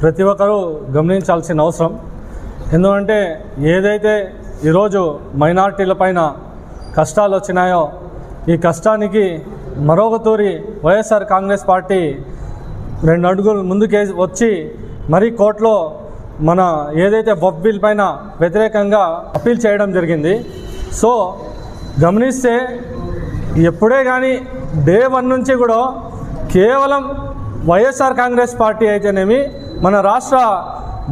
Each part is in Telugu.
ప్రతి ఒక్కరూ గమనించాల్సిన అవసరం. ఎందుకంటే ఏదైతే ఈరోజు మైనార్టీల పైన కష్టాలు వచ్చినాయో ఈ కష్టానికి మరొక తూరి వైఎస్ఆర్ కాంగ్రెస్ పార్టీ రెండు అడుగులు ముందుకే వచ్చి మరీ కోర్టులో మన ఏదైతే వఫ్ బిల్ పైన వ్యతిరేకంగా అప్పీల్ చేయడం జరిగింది. సో గమనిస్తే ఎప్పుడే కానీ డే వన్ నుంచి కూడా కేవలం వైఎస్ఆర్ కాంగ్రెస్ పార్టీ అయితేనేమి మన రాష్ట్ర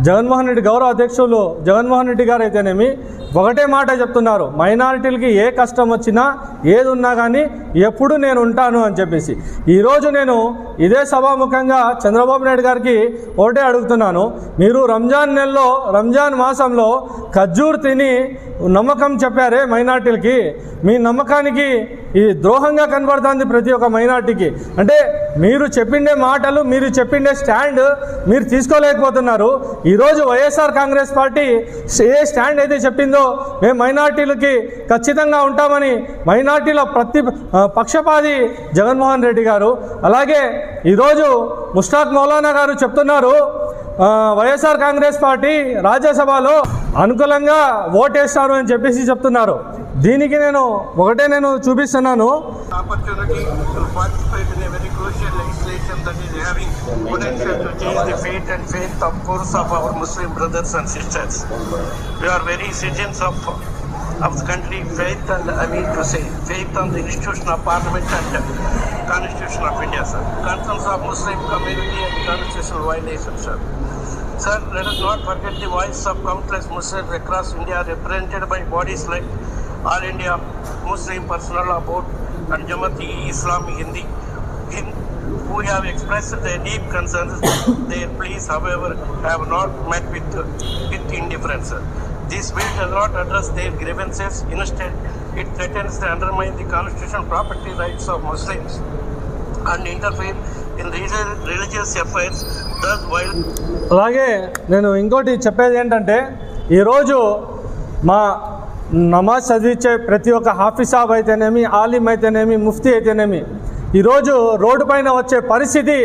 జగన్మోహన్ రెడ్డి గౌరవ అధ్యక్షులు జగన్మోహన్ రెడ్డి గారు అయితేనేమి ఒకటే మాట చెప్తున్నారు మైనారిటీలకి ఏ కష్టం వచ్చినా ఏది ఉన్నా కానీ ఎప్పుడు నేను ఉంటాను అని చెప్పేసి. ఈరోజు నేను ఇదే సభాముఖంగా చంద్రబాబు నాయుడు గారికి ఒకటే అడుగుతున్నాను మీరు రంజాన్ నెలలో రంజాన్ మాసంలో ఖర్జూర్ తిని నమ్మకం చెప్పారే మైనార్టీలకి. మీ నమ్మకానికి ఈ ద్రోహంగా కనబడుతుంది ప్రతి ఒక్క మైనార్టీకి. అంటే మీరు చెప్పిండే మాటలు మీరు చెప్పిండే స్టాండ్ మీరు తీసుకోలేకపోతున్నారు. ఈరోజు వైఎస్ఆర్ కాంగ్రెస్ పార్టీ ఏ స్టాండ్ అయితే చెప్పిందో మేము మైనార్టీలకి ఖచ్చితంగా ఉంటామని మైనార్టీల ప్రతి ఆ, పక్షపాతి జగన్మోహన్ రెడ్డి గారు. అలాగే ఈరోజు ముష్టాక్ మౌలానా గారు చెప్తున్నారు వైఎస్ఆర్ కాంగ్రెస్ పార్టీ రాజ్యసభలో అనుకూలంగా ఓటేస్తారు అని చెప్పేసి చెప్తున్నారు దీనికి నేను ఒకటే నేను చూపిస్తున్నాను of of the country, faith and I mean to say, faith on the institution of parliament and constitution of India, sir. Concerns of Muslim community and constitutional violations, sir. Sir, let us not forget the voice of countless Muslims across India represented by bodies like All India Muslim Personal Board and Jamaat-e Islami Hindi, who have expressed their deep concerns. Their pleas, however, have not met with, with indifference. This bill does not address their grievances. Instead, it threatens to undermine the constitutional property rights of Muslims and interfere అలాగే నేను ఇంకోటి చెప్పేది ఏంటంటే ఈరోజు మా నమాజ్ చదివించే ప్రతి ఒక్క హాఫీ సాబ్ అయితేనేమి ఆలిం అయితేనేమి ముఫ్తీ అయితేనేమి ఈరోజు రోడ్డు పైన వచ్చే పరిస్థితి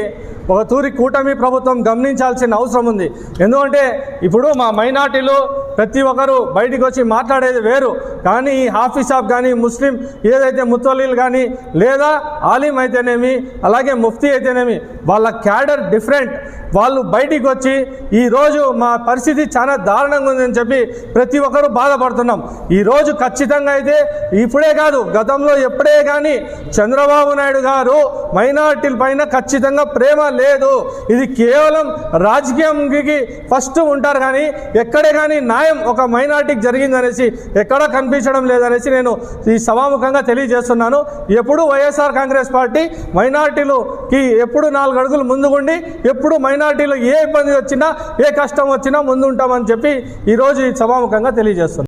ఒక తూరి కూటమి ప్రభుత్వం గమనించాల్సిన అవసరం ఉంది. ఎందుకంటే ఇప్పుడు మా మైనార్టీలు ప్రతి ఒక్కరు బయటికి వచ్చి మాట్లాడేది వేరు. కానీ ఈ హాఫీ కానీ ముస్లిం ఏదైతే ముత్తలీలు కానీ లేదా ఆలిం అయితేనేమి అలాగే ముఫ్తీ అయితేనేమి వాళ్ళ క్యాడర్ డిఫరెంట్. వాళ్ళు బయటికి వచ్చి ఈరోజు మా పరిస్థితి చాలా దారుణంగా ఉందని చెప్పి ప్రతి ఒక్కరూ బాధపడుతున్నాం. ఈరోజు ఖచ్చితంగా అయితే ఇప్పుడే కాదు గతంలో ఎప్పుడే కానీ చంద్రబాబు నాయుడు గారు మైనార్టీల పైన ఖచ్చితంగా ప్రేమ లేదు. ఇది కేవలం రాజకీయంకి ఫస్ట్ ఉంటారు కానీ ఎక్కడే కానీ న్యాయం ఒక మైనార్టీకి జరిగిందనేసి ఎక్కడా కనిపించడం లేదనేసి నేను ఈ సభాముఖంగా తెలియజేస్తున్నాను. ఎప్పుడు వైఎస్ఆర్ కాంగ్రెస్ పార్టీ మైనార్టీలుకి ఎప్పుడు నాలుగు అడుగులు ముందుగుండి ఎప్పుడు మైనార్టీలు ఏ ఇబ్బంది వచ్చినా ఏ కష్టం వచ్చినా ముందుంటామని చెప్పి ఈరోజు ఈ సభాముఖంగా తెలియజేస్తున్నాను.